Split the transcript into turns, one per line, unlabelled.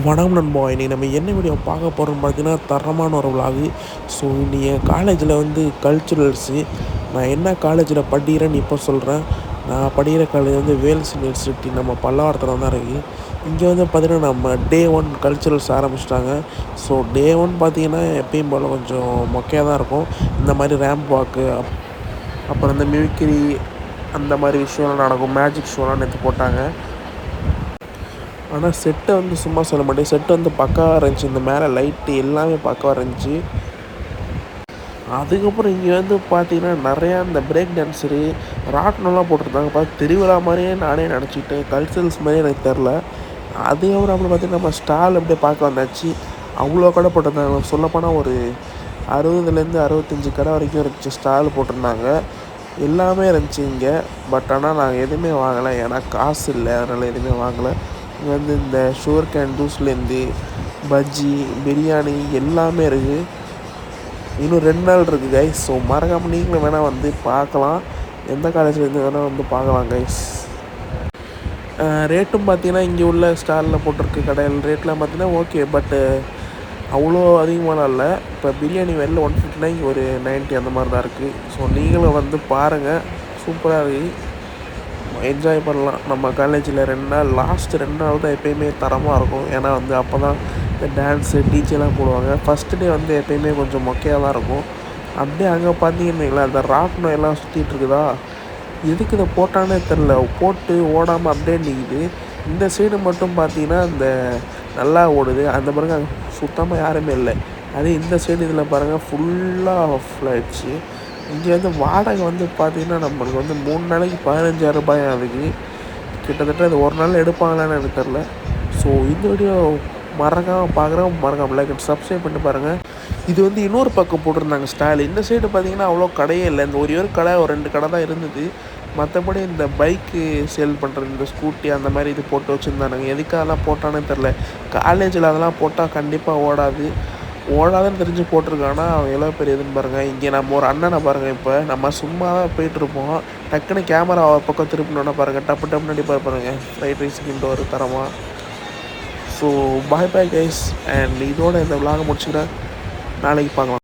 வணக்கம் நண்பா. இன்னைக்கு நம்ம என்ன வீடியோ பார்க்க போகிறோம்னு பார்த்தீங்கன்னா தரமான ஒரு விலாகு ஸோ இன்னைக்கு என் காலேஜில் வந்து கல்ச்சுரல்ஸு நான் என்ன காலேஜில் படிக்கிறேன்னு இப்போ சொல்கிறேன் நான் படிக்கிற காலேஜ் வந்து வேல்ஸ் யூனிவர்சிட்டி நம்ம பல்லாவரத்தில் தான் இருக்குது இங்கே வந்து பார்த்திங்கன்னா நம்ம டே ஒன் கல்ச்சுரல்ஸ் ஆரம்பிச்சிட்டாங்க. ஸோ டே ஒன் பார்த்தீங்கன்னா எப்பயும் போல் கொஞ்சம் மொக்கையாக தான் இருக்கும். இந்த மாதிரி ரேம்ப் வாக்கு அப்புறம் இந்த மிமிக்ரி அந்த மாதிரி விஷயம்லாம் நடக்கும். மேஜிக் ஷோலாம் நேற்று போட்டாங்க. ஆனால் செட்டை வந்து சும்மா சொல்ல மாட்டேன். செட்டு வந்து பக்காவாக இருந்துச்சு. இந்த மேலே லைட்டு எல்லாமே பக்காவாக இருந்துச்சு. அதுக்கப்புறம் இங்கே வந்து பார்த்தீங்கன்னா நிறையா இந்த பிரேக் டான்ஸரு ராட்னம்லாம் போட்டிருந்தாங்க. பார்த்து திருவிழா மாதிரியே நானே நினச்சிக்கிட்டேன். கல்ச்சரல்ஸ் மாதிரியே எனக்கு தெரில அதுக்கப்புறம் அப்படி பார்த்தீங்கன்னா நம்ம ஸ்டால் அப்படியே பார்க்க வந்தாச்சு. அவ்வளோ கடை போட்டிருந்தாங்க. சொல்லப்போனால் ஒரு அறுபதுலேருந்து அறுபத்தஞ்சி கடை வரைக்கும் இருந்துச்சு ஸ்டால் போட்டிருந்தாங்க. எல்லாமே இருந்துச்சு இங்கே. பட் ஆனால் நாங்கள் எதுவுமே வாங்கலை. ஏன்னா காசு இல்லை. அதனால் எதுவுமே வாங்கலை. இங்கே வந்து இந்த ஷுகர் கேன் ஜூஸ்லேருந்து பஜ்ஜி பிரியாணி எல்லாமே இருக்குது இன்னும் ரெண்டு நாள் இருக்குது கைஸ் ஸோ மறக்காமல் நீங்களும் வேணால் வந்து பார்க்கலாம். எந்த காலேஜ்லேருந்து வேணால் வந்து பார்க்கலாம் கைஸ் ரேட்டும் பார்த்தீங்கன்னா இங்கே உள்ள ஸ்டாலில் போட்டிருக்கு கடையில் ரேட்லாம் பார்த்தீங்கன்னா ஓகே பட்டு அவ்வளோ அதிகமாலாம் இல்லை. இப்போ பிரியாணி வெளில ஒன் ஃபிஃப்டினா இங்கே ஒரு நைன்ட்டி அந்த மாதிரி தான் இருக்குது ஸோ நீங்களும் வந்து பாருங்கள் சூப்பராக இருக்குது என்ஜாய் பண்ணலாம். நம்ம காலேஜில் ரெண்டு நாள் லாஸ்ட்டு ரெண்டு நாள் தான் எப்பயுமே தரமாக இருக்கும். ஏன்னா வந்து அப்போ தான் இந்த டான்ஸு டிஜேலாம் போடுவாங்க. ஃபஸ்ட்டு டே வந்து எப்பயுமே கொஞ்சம் மொக்கையாக தான் இருக்கும். அப்படியே அங்கே பார்த்தீங்கன்னு அந்த ராட்டினம் எல்லாம் சுற்றிட்டு இருக்குதா? எதுக்கு இதை போட்டானே தெரில போட்டு ஓடாமல் அப்படியே நிற்கிது இந்த சைடு மட்டும் பார்த்தீங்கன்னா இந்த நல்லா ஓடுது. அந்த பிறகு அங்கே சுத்தமாக யாருமே இல்லை. அதே இந்த சைடு இதில் பாருங்கள் ஃபுல்லாக ஆஃப் ஆயிடுச்சு. இங்கே வந்து வாடகை வந்து பார்த்திங்கன்னா நம்மளுக்கு வந்து மூணு நாளைக்கு பதினஞ்சாயிரம் ரூபாய் அதுக்கு கிட்டத்தட்ட அது ஒரு நாள் எடுப்பாங்களான்னு எனக்கு தெரில ஸோ இந்த வீடியோ மறக்காமல் பார்க்குறேன் மறக்காமல் லைக் சப்ஸ்கிரைப் பண்ணி பாருங்கள் இது வந்து இன்னொரு பக்கம் போட்டிருந்தாங்க ஸ்டைல் இந்த சைடு பார்த்தீங்கன்னா அவ்வளோ கடையே இல்லை. இந்த ஒரே ஒரு கடை ஒரு ரெண்டு கடை தான் இருந்தது. மற்றபடி இந்த பைக்கு சேல் பண்ணுறது இந்த ஸ்கூட்டி அந்த மாதிரி இது போட்டு வச்சுருந்தானுங்க. எதுக்கு அதெல்லாம் போட்டானே தெரில காலேஜில் அதெல்லாம் போட்டால் கண்டிப்பாக ஓடாது. ஓடாதுன்னு தெரிஞ்சு போட்டிருக்கானா? அவன் எவ்வளோ பெரிய இதுன்னு பாருங்கள் இங்கே நம்ம ஒரு அண்ணனை பாருங்கள் இப்போ. நம்ம சும்மா தான் போயிட்டுருப்போம். டக்குன்னு கேமரா ஒரு பக்கம் திருப்பினோன்னா பாருங்கள் டப்பு டப்புன்னு அடிப்பார் பாருங்கள் ஃப்ரைட் ரைஸ் ஒரு தரமாக so bye bye guys and இதோட இந்த விளாக முடிச்சுக்கிறேன். நாளைக்கு பார்க்கலாம்.